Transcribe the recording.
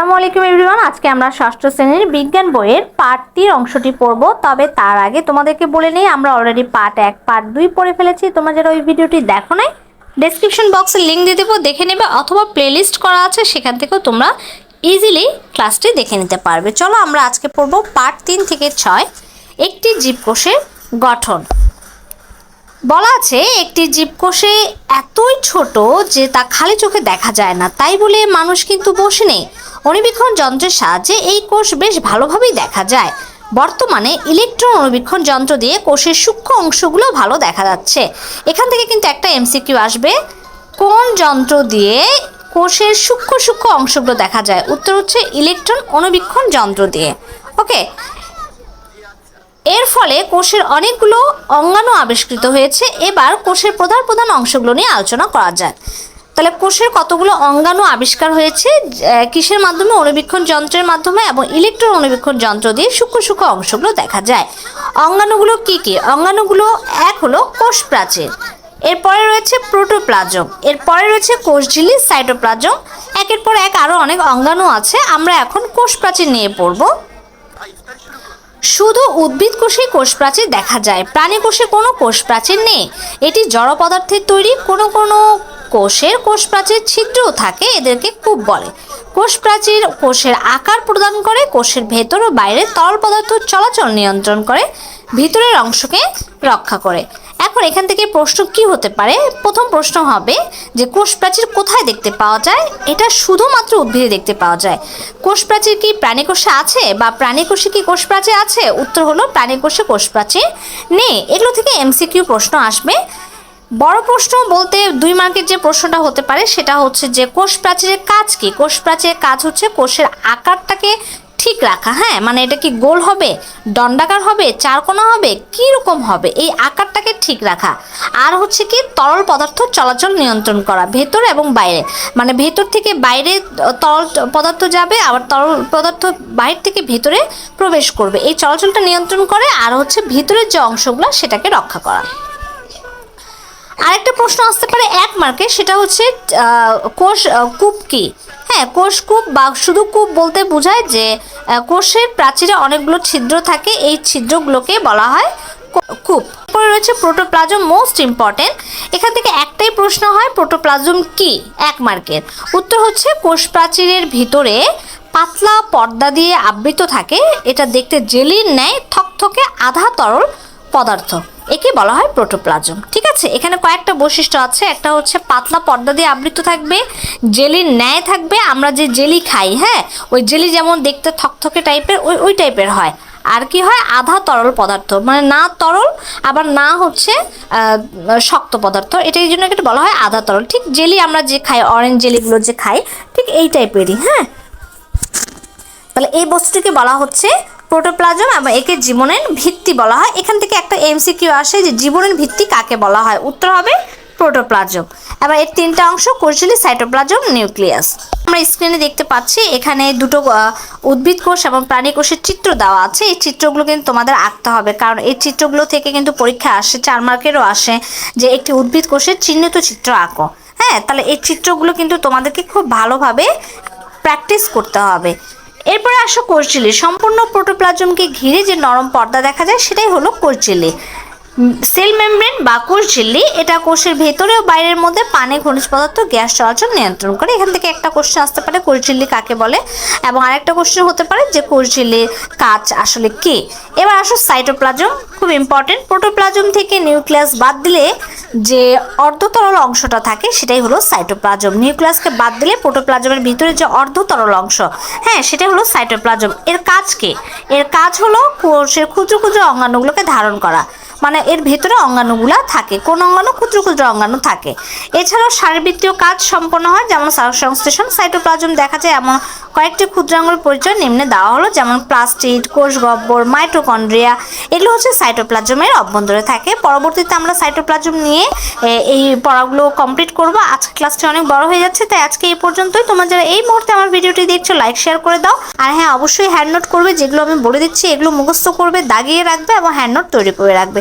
আসসালামু আলাইকুম এভরিওয়ান, আজকে আমরা ষষ্ঠ শ্রেণির বিজ্ঞান বইয়ের পার্ট তিন অংশটি পড়ব, তবে তার আগে তোমাদেরকে বলে নেই, আমরা অলরেডি পার্ট এক পার্ট দুই পড়ে ফেলেছি, তোমরা যারা ওই ভিডিওটি দেখো নাই ডেসক্রিপশন বক্সে লিঙ্ক দিয়ে দেবো, দেখে নেবে, অথবা প্লেলিস্ট করা আছে, সেখান থেকেও তোমরা ইজিলি ক্লাসটি দেখে নিতে পারবে। চলো আমরা আজকে পড়ব পার্ট তিন থেকে ছয়, একটি জীবকোষের গঠন। বলা আছে, একটি জীবকোষে এতই ছোট যে তা খালি চোখে দেখা যায় না, তাই বলে মানুষ কিন্তু বসে নেই। অণুবীক্ষণ যন্ত্রের সাহায্যে এই কোষ বেশ ভালোভাবেই দেখা যায়। বর্তমানে ইলেকট্রন অণুবীক্ষণ যন্ত্র দিয়ে কোষের সূক্ষ্ম অংশগুলো ভালো দেখা যাচ্ছে। এখান থেকে কিন্তু একটা এমসিকিউ আসবে। কোন যন্ত্র দিয়ে কোষের সূক্ষ্ম সূক্ষ্ম অংশগুলো দেখা যায়? উত্তর হচ্ছে ইলেকট্রন অণুবীক্ষণ যন্ত্র দিয়ে। ওকে। এর ফলে কোষের অনেকগুলো অঙ্গাণু আবিষ্কৃত হয়েছে। এবার কোষের প্রধান প্রধান অংশগুলো নিয়ে আলোচনা করা যায় তাহলে কোষের কতগুলো অঙ্গাণু আবিষ্কার হয়েছে? কিসের মাধ্যমে? অণুবীক্ষণ যন্ত্রের মাধ্যমে এবং ইলেকট্রন অণুবীক্ষণ যন্ত্র দিয়ে সূক্ষ্ম সূক্ষ্ম অংশগুলো দেখা যায়। অঙ্গাণুগুলো কি কি? অঙ্গাণুগুলো এক হলো কোষ প্রাচীর, এরপরে রয়েছে প্রোটোপ্লাজম, এরপরে রয়েছে কোষঝিল্লি সাইটোপ্লাজম, একের পর এক আরও অনেক অঙ্গাণু আছে। আমরা এখন কোষ প্রাচীর নিয়ে পড়ব। শুধু উদ্ভিদ কোষে কোষ প্রাচীর দেখা যায়, প্রাণী কোষে কোনো কোষ প্রাচীর নেই। এটি জড় পদার্থের তৈরি, কোনো কোনো কোষের কোষ প্রাচীর ছিদ্রও থাকে, এদেরকে কূপ বলে। কোষ প্রাচীর কোষের আকার প্রদান করে, কোষের ভেতর ও বাইরে তরল পদার্থ চলাচল নিয়ন্ত্রণ করে, ভিতরের অংশকে রক্ষা করে। এখন এখান থেকে প্রশ্ন কি হতে পারে? প্রথম প্রশ্ন হবে যে কোষ প্রাচীর কোথায় দেখতে পাওয়া যায়? এটা শুধুমাত্র উদ্ভিদে দেখতে পাওয়া যায়। কোষ প্রাচীর কি প্রাণী কোষে আছে বা প্রাণী কোষে কি কোষ প্রাচীর আছে? উত্তর হলো প্রাণী কোষে কোষ প্রাচীর নেই। এগুলো থেকে এমসিকিউ প্রশ্ন আসবে। বড় প্রশ্ন বলতে দুই মার্কের যে প্রশ্নটা হতে পারে, সেটা হচ্ছে যে কোষ প্রাচীরের কাজ কি? কোষ প্রাচীরের কাজ হচ্ছে কোষের আকারটাকে ঠিক রাখা হ্যাঁ? মানে এটা কি গোল হবে, দণ্ডাকার হবে, চারকোনা হবে কি রকম হবে? এই আকারটাকে ঠিক রাখা। আর হচ্ছে কি তরল পদার্থ চলাচল নিয়ন্ত্রণ করা, ভেতর এবং বাইরে। মানে ভেতর থেকে বাইরে তরল পদার্থ যাবে, আবার তরল পদার্থ বাইরে থেকে ভেতরে প্রবেশ করবে। এই চলাচলটা নিয়ন্ত্রণ করে, আর হচ্ছে ভিতরের যে অংশগুলো, সেটাকে রক্ষা করা। আরেকটা প্রশ্ন আসতে পারে এক মার্কে সেটা হচ্ছে কোষ কূপ কি? হ্যাঁ কোষ, কূপ বা শুধু কূপ বলতে বোঝায় যে কোষের প্রাচীরে অনেকগুলো ছিদ্র থাকে, এই ছিদ্রগুলোকে বলা হয় কূপ। পরে রয়েছে প্রোটোপ্লাজম মোস্ট ইম্পর্টেন্ট। এখান থেকে একটাই প্রশ্ন হয়, প্রোটোপ্লাজম কি? এক মার্কের উত্তর হচ্ছে, কোষ প্রাচীরের ভিতরে পাতলা পর্দা দিয়ে আবৃত থাকে, এটা দেখতে জেলির ন্যায় থকথকে আধা তরল পদার্থ। একে বলা হয় প্রোটোপ্লাজম। ঠিক আছে? এখানে কয়েকটা বৈশিষ্ট্য আছে। একটা হচ্ছে পাতলা পর্দা দিয়ে আবৃত থাকবে, জেলির ন্যায় থাকবে, আমরা যে জেলি খাই হ্যাঁ? ওই জেলি যেমন দেখতে থকথকে টাইপের, ওই ওই টাইপের হয়। আর কি হয়? আধা তরল পদার্থ। মানে না তরল, আবার না হচ্ছে শক্ত পদার্থ। এটা এই জন্য এটা বলা হয় আধা তরল। ঠিক জেলি আমরা যে খাই অরেঞ্জ জেলিগুলো যে খাই, ঠিক এই টাইপেরই হ্যাঁ? তাহলে এই বস্তুটিকে বলা হচ্ছে প্রোটোপ্লাজম এবং একে জীবনের ভিত্তি বলা হয়। এখান থেকে একটা এমসিকিউ আসে যে জীবনের ভিত্তি কাকে বলা হয়। উত্তর হবে প্রোটোপ্লাজম। এবার এর তিনটা অংশ কোষঝিলি সাইটোপ্লাজম নিউক্লিয়াস। আমরা স্ক্রিনে দেখতে পাচ্ছি, এখানে দুটো উদ্ভিদ কোষ এবং প্রাণী কোষের চিত্র দেওয়া আছে। এই চিত্রগুলো কিন্তু তোমাদের আঁকতে হবে, কারণ এই চিত্রগুলো থেকে কিন্তু পরীক্ষা আসে, চার মার্কেরও আসে যে একটি উদ্ভিদ কোষের চিহ্নিত চিত্র আঁকো। হ্যাঁ তাহলে এই চিত্রগুলো কিন্তু তোমাদেরকে খুব ভালোভাবে প্র্যাকটিস করতে হবে। এরপরে আসো কোষঝিল্লি সম্পূর্ণ প্রোটোপ্লাজমকে ঘিরে যে নরম পর্দা দেখা যায়, সেটাই হলো কোষঝিল্লি সেল মেমব্রেন বা কোষঝিল্লি এটা কোষের ভেতরে ও বাইরের মধ্যে পানি, খনিজ পদার্থ, গ্যাস চলাচল নিয়ন্ত্রণ করে। এখান থেকে একটা কোশ্চেন আসতে পারে কোষঝিল্লি কাকে বলে? এবং আরেকটা কোশ্চেন হতে পারে যে কোষঝিল্লির কাজ আসলে কি? এবার আসো সাইটোপ্লাজম, খুব ইম্পর্টেন্ট প্রোটোপ্লাজম থেকে নিউক্লিয়াস বাদ দিলে যে অর্ধতরল অংশটা থাকে, সেটাই হলো সাইটোপ্লাজম নিউক্লিয়াসকে বাদ দিলে প্রোটোপ্লাজমের ভিতরে যে অর্ধতরল অংশ হ্যাঁ সেটাই হলো সাইটোপ্লাজম এর কাজ কি? এর কাজ হলো কোষের ক্ষুদ্র ক্ষুদ্র অঙ্গাণুগুলোকে ধারণ করা। মানে এর ভেতরে অঙ্গাণুগুলা থাকে। কোন অঙ্গাণু ক্ষুদ্র ক্ষুদ্র অঙ্গাণু থাকে। এছাড়াও শারীরবৃত্তীয় কাজ সম্পন্ন হয়, যেমন সংশ্লেষণ সাইটোপ্লাজম দেখা যায়, এমন কয়েকটি ক্ষুদ্রাঙ্গুর পরিচয় নিম্নে দেওয়া হলো, যেমন প্লাস্টিড, কোষ গহ্বর মাইটোকন্ড্রিয়া, এগুলো হচ্ছে সাইটোপ্লাজমের অভ্যন্তরে থাকে। পরবর্তীতে আমরা সাইটোপ্লাজম নিয়ে এই পড়াগুলো কমপ্লিট করব। আজকে ক্লাসটি অনেক বড় হয়ে যাচ্ছে, তাই আজকে এই পর্যন্তই। তোমরা যারা এই মুহূর্তে আমার ভিডিওটি দেখছ লাইক শেয়ার করে দাও। আর হ্যাঁ অবশ্যই হ্যান্ড নোট করবে, যেগুলো আমি বলে দিচ্ছি, এগুলো মুখস্থ করবে, দাগিয়ে রাখবে এবং হ্যান্ড নোট তৈরি করে রাখবে।